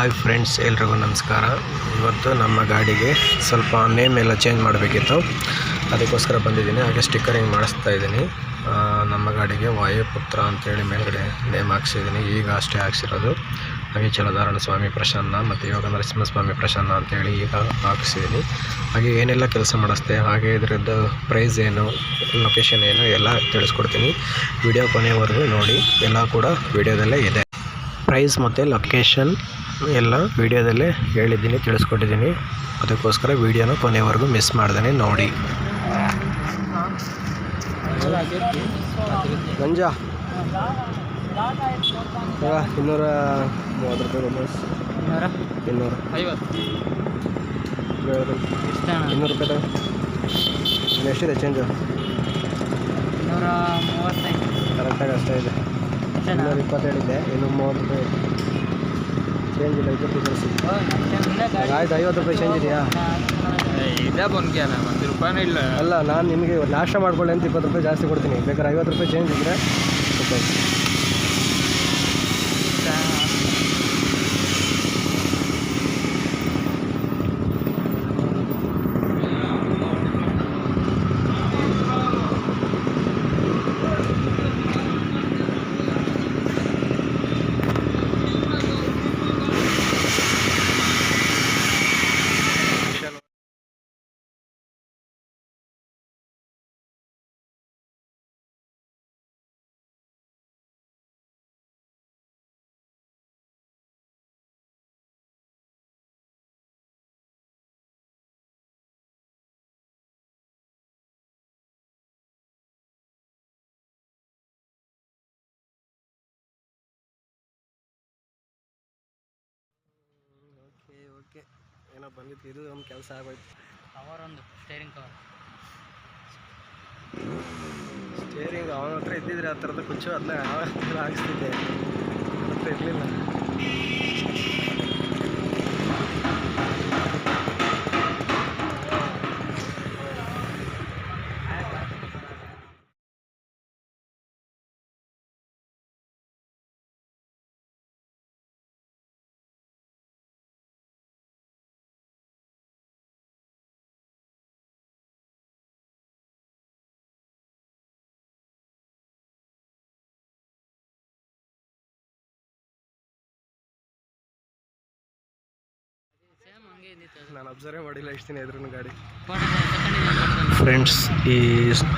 Hi friends ಎಲ್ರಿಗೂ ನಮಸ್ಕಾರ. ಇವತ್ತು ನಮ್ಮ ಗಾಡಿಗೆ ಸ್ವಲ್ಪ ನೇಮ್ ಎಲ್ಲ ಚೇಂಜ್ ಮಾಡಬೇಕಿತ್ತು. ಅದಕ್ಕೋಸ್ಕರ ಬಂದಿದ್ದೀನಿ. ಹಾಗೆ ಸ್ಟಿಕ್ಕರಿಂಗ್ ಮಾಡಿಸ್ತಾ ಇದ್ದೀನಿ. ನಮ್ಮ ಗಾಡಿಗೆ ವಾಯುಪುತ್ರ ಅಂತೇಳಿ ಮೇಲ್ಗಡೆ ನೇಮ್ ಹಾಕ್ಸಿದ್ದೀನಿ. ಈಗ ಅಷ್ಟೇ ಹಾಕ್ಸಿರೋದು. ಹಾಗೆ ಚಲಧಾರಣ ಸ್ವಾಮಿ ಪ್ರಸನ್ನ ಮತ್ತು ಯೋಗ ನರಸಿಂಹಸ್ವಾಮಿ ಪ್ರಸನ್ನ ಅಂತೇಳಿ ಈಗ ಹಾಕ್ಸಿದ್ದೀನಿ. ಹಾಗೆ ಏನೆಲ್ಲ ಕೆಲಸ ಮಾಡಿಸ್ತೆ ಹಾಗೆ ಇದರದ್ದು ಪ್ರೈಸ್ ಏನು ಲೊಕೇಶನ್ ಏನು ಎಲ್ಲ ತಿಳಿಸ್ಕೊಡ್ತೀನಿ. ವಿಡಿಯೋ ಕೊನೆವರೆಗೂ ನೋಡಿ. ಎಲ್ಲ ಕೂಡ ವಿಡಿಯೋದಲ್ಲೇ ಇದೆ. ಪ್ರೈಸ್ ಮತ್ತು ಲೊಕೇಶನ್ ಎಲ್ಲ ವಿಡಿಯೋದಲ್ಲೇ ಹೇಳಿದ್ದೀನಿ ತಿಳಿಸ್ಕೊಟ್ಟಿದ್ದೀನಿ. ಅದಕ್ಕೋಸ್ಕರ ವಿಡಿಯೋನ ಕೊನೆವರೆಗೂ ಮಿಸ್ ಮಾಡ್ದೇ ನೋಡಿ. ಗಂಜಾ. ಇನ್ನೂರ ಮೂವತ್ತು ರೂಪಾಯಿ ಇನ್ನೂರ? ಇನ್ನೂರು. ಐವತ್ತು. ಇನ್ನೂರು ರೂಪಾಯಿ ಎಷ್ಟಿದೆ ಚೇಂಜು ಇನ್ನೂರ ಮೂವತ್ತೈದು. ಕರೆಕ್ಟಾಗಿ ಅಷ್ಟೇ ಇದೆ. ಇನ್ನೂರ ಇಪ್ಪತ್ತೇಳಿದೆ ಇನ್ನು ಮೂವತ್ತು ರೂಪಾಯಿ ಚೇಂಜ್ ಇಲ್ಲ ಇಪ್ಪತ್ತು ರೂಪಾಯಿ ಆಯ್ತು. ಐವತ್ತು ರೂಪಾಯಿ ಚೇಂಜ್ ಇದೆಯಾ? ಇದೇ ಬಂದ್ಕ್ಯಾನ ಒಂದು ರೂಪಾಯಿನೂ ಇಲ್ಲ. ಅಲ್ಲ ನಾನು ನಿಮಗೆ ನಾಶ ಮಾಡ್ಕೊಳ್ಳಿ ಅಂತ ಇಪ್ಪತ್ತು ರೂಪಾಯಿ ಜಾಸ್ತಿ ಕೊಡ್ತೀನಿ. ಬೇಕಾದ್ರೆ ಐವತ್ತು ರೂಪಾಯಿ ಚೇಂಜ್ ಇದ್ದರೆ ಓಕೆ. ಓಕೆ ಏನೋ ಬಂದಿತ್ತು. ಇದು ಒಂದು ಕೆಲಸ ಆಗೋಯ್ತು. ಕವರ್ ಒಂದು ಸ್ಟೇರಿಂಗ್ ಕವರ್ ಸ್ಟೇರಿಂಗ್ ಅವನ ಹತ್ರ ಇದ್ದಿದ್ರೆ ಆ ಥರದ ಕುಚ್ಚು ಅದನ್ನ ಯಾವ ಹಾಕ್ಸ್ತಿದ್ದೆ? ಹತ್ರ ಇರಲಿಲ್ಲ. ನಾನು ಅಬ್ಸರ್ವ್ ಮಾಡಿಲ್ಲ ಇಷ್ಟು ದಿನ ಎದುರು ಗಾಡಿ. ಫ್ರೆಂಡ್ಸ್ ಈ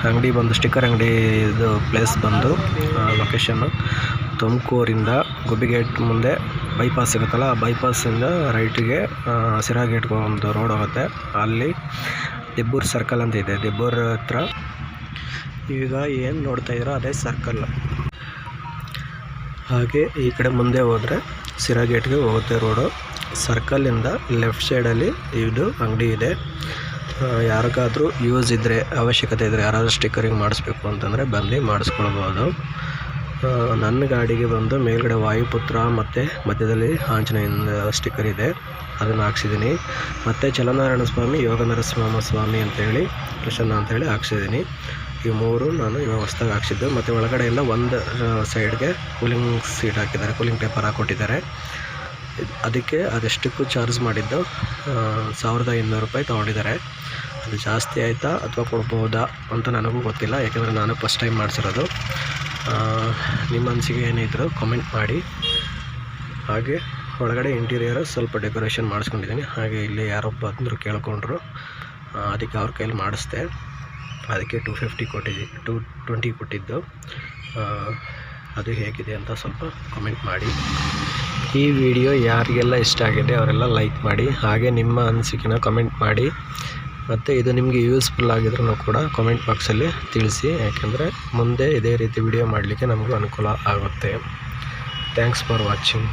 ಅಂಗಡಿ ಬಂದು ಸ್ಟಿಕ್ಕರ್ ಅಂಗಡಿ ಇದು ಪ್ಲೇಸ್ ಬಂದು ಲೊಕೇಶನ್ನು ತುಮಕೂರಿಂದ ಗುಬ್ಬಿಗೇಟ್ ಮುಂದೆ ಬೈಪಾಸ್ ಸಿಗುತ್ತಲ್ಲ ಆ ಬೈಪಾಸಿಂದ ರೈಟಿಗೆ ಸಿರಾ ಗೇಟ್ಗೆ ಒಂದು ರೋಡ್ ಹೋಗುತ್ತೆ. ಅಲ್ಲಿ ದಿಬ್ಬೂರ್ ಸರ್ಕಲ್ ಅಂತ ಇದೆ. ದಿಬ್ಬೂರ್ ಹತ್ರ ಈಗ ಏನು ನೋಡ್ತಾ ಇದ್ದೀರೋ ಅದೇ ಸರ್ಕಲ್ ಹಾಗೆ ಈ ಕಡೆ ಮುಂದೆ ಹೋದರೆ ಸಿರಾ ಗೇಟ್ಗೆ ಹೋಗುತ್ತೆ ರೋಡು. ಸರ್ಕಲಿಂದ ಲೆಫ್ಟ್ ಸೈಡಲ್ಲಿ ಇದು ಅಂಗಡಿ ಇದೆ. ಯಾರಿಗಾದರೂ ಯೂಸ್ ಇದ್ದರೆ ಅವಶ್ಯಕತೆ ಇದ್ದರೆ ಯಾರಾದರೂ ಸ್ಟಿಕ್ಕರಿಂಗ್ ಮಾಡಿಸ್ಬೇಕು ಅಂತಂದರೆ ಬಂದು ಮಾಡಿಸ್ಕೊಳ್ಬೋದು. ನನ್ನ ಗಾಡಿಗೆ ಬಂದು ಮೇಲ್ಗಡೆ ವಾಯುಪುತ್ರ ಮತ್ತು ಮಧ್ಯದಲ್ಲಿ ಆಂಜನೇಯನ ಸ್ಟಿಕ್ಕರ್ ಇದೆ. ಅದನ್ನು ಹಾಕ್ಸಿದ್ದೀನಿ. ಮತ್ತು ಚಲನಾರಾಯಣ ಸ್ವಾಮಿ ಯೋಗ ನರಸಿಂಹ ಸ್ವಾಮಿ ಅಂತೇಳಿ ಪ್ರಸನ್ನ ಅಂತೇಳಿ ಹಾಕ್ಸಿದ್ದೀನಿ. ಈ ಮೂರು ನಾನು ಇವಾಗ ಹೊಸ್ದಾಗಿ ಹಾಕ್ಸಿದ್ದು. ಮತ್ತು ಎಲ್ಲ ಒಂದು ಸೈಡ್ಗೆ ಕೂಲಿಂಗ್ ಸೀಟ್ ಹಾಕಿದ್ದಾರೆ. ಕೂಲಿಂಗ್ ಪೇಪರ್ ಹಾಕ್ಕೊಟ್ಟಿದ್ದಾರೆ ಅದಕ್ಕೆ ಅದೆಷ್ಟಕ್ಕೂ ಚಾರ್ಜ್ ಮಾಡಿದ್ದು ಸಾವಿರದ ಇನ್ನೂರು ರೂಪಾಯಿ ತೊಗೊಂಡಿದ್ದಾರೆ. ಅದು ಜಾಸ್ತಿ ಆಯಿತಾ ಅಥವಾ ಕೊಡ್ಬೋದಾ ಅಂತ ನನಗೂ ಗೊತ್ತಿಲ್ಲ. ಯಾಕೆಂದರೆ ನಾನು ಫಸ್ಟ್ ಟೈಮ್ ಮಾಡಿಸಿರೋದು. ನಿಮ್ಮ ಅನಿಸಿಕೆ ಏನಿದ್ರು ಕಮೆಂಟ್ ಮಾಡಿ. ಹಾಗೆ ಒಳಗಡೆ ಇಂಟೀರಿಯರ್ ಸ್ವಲ್ಪ ಡೆಕೋರೇಷನ್ ಮಾಡಿಸ್ಕೊಂಡಿದ್ದೀನಿ. ಹಾಗೆ ಇಲ್ಲಿ ಯಾರೊಬ್ಬ ಬಂದರು ಕೇಳ್ಕೊಂಡ್ರು. ಅದಕ್ಕೆ ಅವ್ರ ಕೈಯಲ್ಲಿ ಮಾಡಿಸ್ದೆ. ಅದಕ್ಕೆ ಟು ಫಿಫ್ಟಿ ಕೊಟ್ಟಿದ್ದಿ ಟು ಟ್ವೆಂಟಿ ಕೊಟ್ಟಿದ್ದು. ಅದು ಹೇಗಿದೆ ಅಂತ ಸ್ವಲ್ಪ ಕಮೆಂಟ್ ಮಾಡಿ. ಈ ವಿಡಿಯೋ ಯಾರಿಗೆಲ್ಲ ಇಷ್ಟ ಆಗಿದೆ ಅವರೆಲ್ಲ ಲೈಕ್ ಮಾಡಿ, ಹಾಗೆ ನಿಮ್ಮ ಅನಿಸಿಕೆನ ಕಮೆಂಟ್ ಮಾಡಿ. ಮತ್ತು ಇದು ನಿಮಗೆ ಯೂಸ್ಫುಲ್ ಆಗಿದ್ರೂ ಕೂಡ ಕಮೆಂಟ್ ಬಾಕ್ಸಲ್ಲಿ ತಿಳಿಸಿ, ಯಾಕೆಂದರೆ ಮುಂದೆ ಇದೇ ರೀತಿ ವಿಡಿಯೋ ಮಾಡಲಿಕ್ಕೆ ನಮಗೂ ಅನುಕೂಲ ಆಗುತ್ತೆ. Thanks for watching